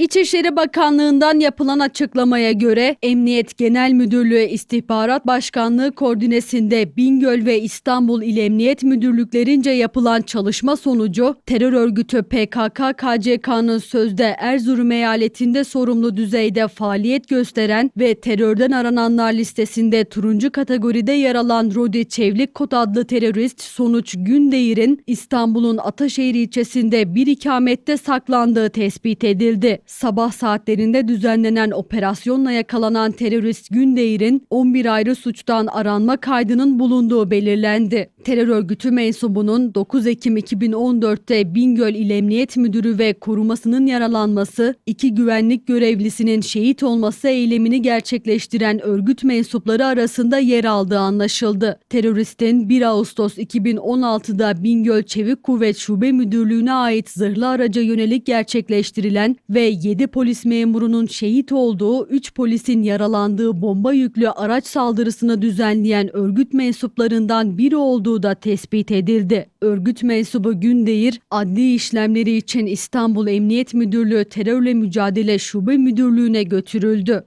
İçişleri Bakanlığı'ndan yapılan açıklamaya göre Emniyet Genel Müdürlüğü İstihbarat Başkanlığı koordinesinde Bingöl ve İstanbul İl Emniyet Müdürlüklerince yapılan çalışma sonucu terör örgütü PKK-KCK'nın sözde Erzurum eyaletinde sorumlu düzeyde faaliyet gösteren ve terörden arananlar listesinde turuncu kategoride yer alan Rodi Çevlik Kod adlı terörist Sonuç Gündeğir'in İstanbul'un Ataşehir ilçesinde bir ikamette saklandığı tespit edildi. Sabah saatlerinde düzenlenen operasyonla yakalanan terörist Gündeğir'in 11 ayrı suçtan aranma kaydının bulunduğu belirlendi. Terör örgütü mensubunun 9 Ekim 2014'te Bingöl İl Emniyet Müdürü ve korumasının yaralanması, iki güvenlik görevlisinin şehit olması eylemini gerçekleştiren örgüt mensupları arasında yer aldığı anlaşıldı. Teröristin 1 Ağustos 2016'da Bingöl Çevik Kuvvet Şube Müdürlüğü'ne ait zırhlı araca yönelik gerçekleştirilen ve 7 polis memurunun şehit olduğu, 3 polisin yaralandığı bomba yüklü araç saldırısını düzenleyen örgüt mensuplarından biri olduğu da tespit edildi. Örgüt mensubu Gündeğir, adli işlemleri için İstanbul Emniyet Müdürlüğü Terörle Mücadele Şube Müdürlüğü'ne götürüldü.